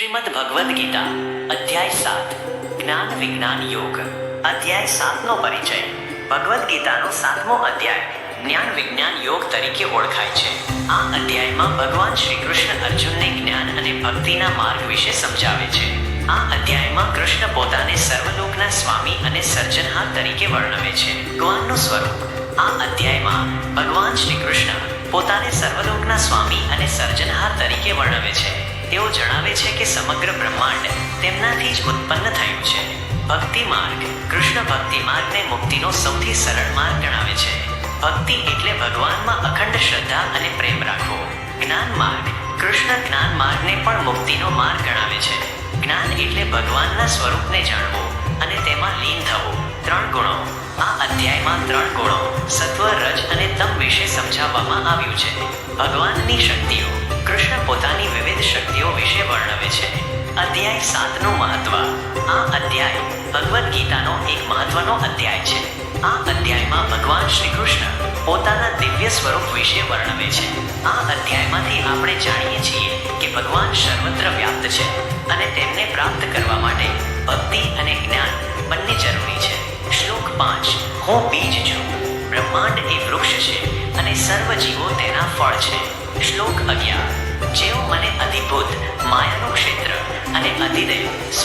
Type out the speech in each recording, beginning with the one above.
શ્રીમદ ભગવદ્ ગીતા, અધ્યાય સાત, જ્ઞાન વિજ્ઞાન યોગ. અધ્યાય સાતનો પરિચય. ભગવદ્ ગીતાનો સાતમો અધ્યાય જ્ઞાન વિજ્ઞાન યોગ તરીકે ઓળખાય છે. આ અધ્યાયમાં ભગવાન શ્રી કૃષ્ણ અર્જુનને જ્ઞાન અને ભક્તિના માર્ગ વિશે સમજાવે છે. આ અધ્યાયમાં કૃષ્ણ પોતાને સર્વલોકના સ્વામી અને સર્જનહાર તરીકે વર્ણવે છે. ભગવાનનું સ્વરૂપ. આ અધ્યાયમાં ભગવાન શ્રી કૃષ્ણ પોતાને સર્વલોકના સ્વામી અને સર્જનહાર તરીકે વર્ણવે છે. જણાવે છે કે સમગ્ર બ્રહ્માંડ તેમનાથી જ ઉત્પન્ન થયું છે. ભક્તિ માર્ગ, કૃષ્ણ ભક્તિ માર્ગને મુક્તિનો સૌથી સરળ માર્ગ ગણાવે છે. ભક્તિ એટલે ભગવાનમાં અખંડ શ્રદ્ધા અને પ્રેમ રાખવો. જ્ઞાન માર્ગ, કૃષ્ણ જ્ઞાન માર્ગને પણ મુક્તિનો માર્ગ ગણાવે છે. જ્ઞાન એટલે ભગવાનના સ્વરૂપને જાણવું અને તેમાં લીન થવું. ત્રણ ગુણો. આ અધ્યાયમાં ત્રણ ગુણો સત્વ, રજ અને તમ વિશે સમજાવવામાં આવ્યું છે. ભગવાનની શક્તિઓ, કૃષ્ણ પોતાની વિવિધ ભગવદ્ ગીતાનો એક મહત્વનો અધ્યાય છે. આ અધ્યાયમાં ભગવાન શ્રી કૃષ્ણ પોતાના દિવ્ય સ્વરૂપ વિશે વર્ણવે છે. આ અધ્યાયમાંથી આપણે જાણીએ છીએ કે ભગવાન સર્વત્ર વ્યાપ્ત છે અને તેમને પ્રાપ્ત કરવા માટે ભક્તિ અને જ્ઞાન બંને જરૂરી છે. શ્લોક પાંચ, હું બીજ છું. બ્રહ્માંડ એ વૃક્ષ છે અને સર્વ જીવો તેના ફળ છે. શ્લોક અગિયાર, જેઓ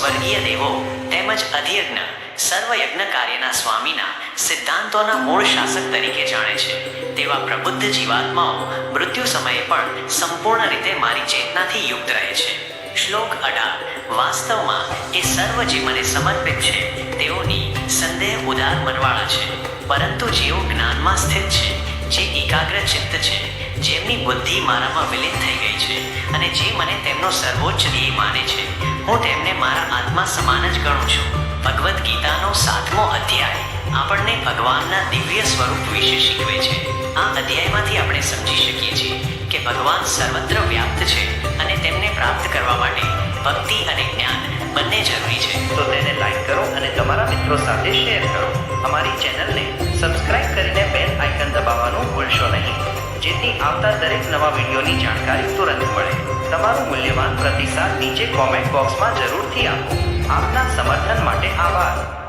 સ્વર્ગીય દેવો તેમજ અધિયજ્ઞ સર્વ યજ્ઞ કાર્યના સ્વામીના સિદ્ધાંતોના મૂળ શાસક તરીકે જાણે છે. તેવા પ્રબુદ્ધ જીવાત્માઓ મૃત્યુ સમયે પણ સંપૂર્ણ રીતે મારી ચેતનાથી યુક્ત રહે છે. શ્લોક અઢાર, વાસ્તવમાં એ સર્વ જે મને સમર્પિત છે. તેઓની સંદેહ ઉદાર મનવાળા છે. પરંતુ જેઓ જ્ઞાનમાં સ્થિત છે, જે એકાગ્ર ચિત્ત છે, જેમની બુદ્ધિ મારામાં વિલીન થઈ ગઈ છે અને જે મને તેમનો સર્વોચ્ચ ધ્યેય માને છે હું તેમને મારા આત્મા સમાન જ ગણું છું. ભગવદ્ ગીતાનો સાતમો અધ્યાય. આપણને ભગવાનના દિવ્ય સ્વરૂપ વિશે શીખવે છે. આ અધ્યાયમાંથી આપણે સમજી શકીએ છીએ કે ભગવાન સર્વત્ર વ્યાપ્ત છે અને તેમને પ્રાપ્ત કરવા માટે ભક્તિ અને જ્ઞાન બંને જરૂરી છે. તો તેને લાઈક કરો અને તમારા મિત્રો સાથે શેર કરો. અમારી ચેનલને સબસ્ક્રાઇબ આવતા દરેક નવા વિડીયોની જાણકારી તુરંત મળે. તમારો મૂલ્યવાન પ્રતિસાદ નીચે કોમેન્ટ બોક્સમાં જરૂરથી આપો. આપના સમર્થન માટે આભાર.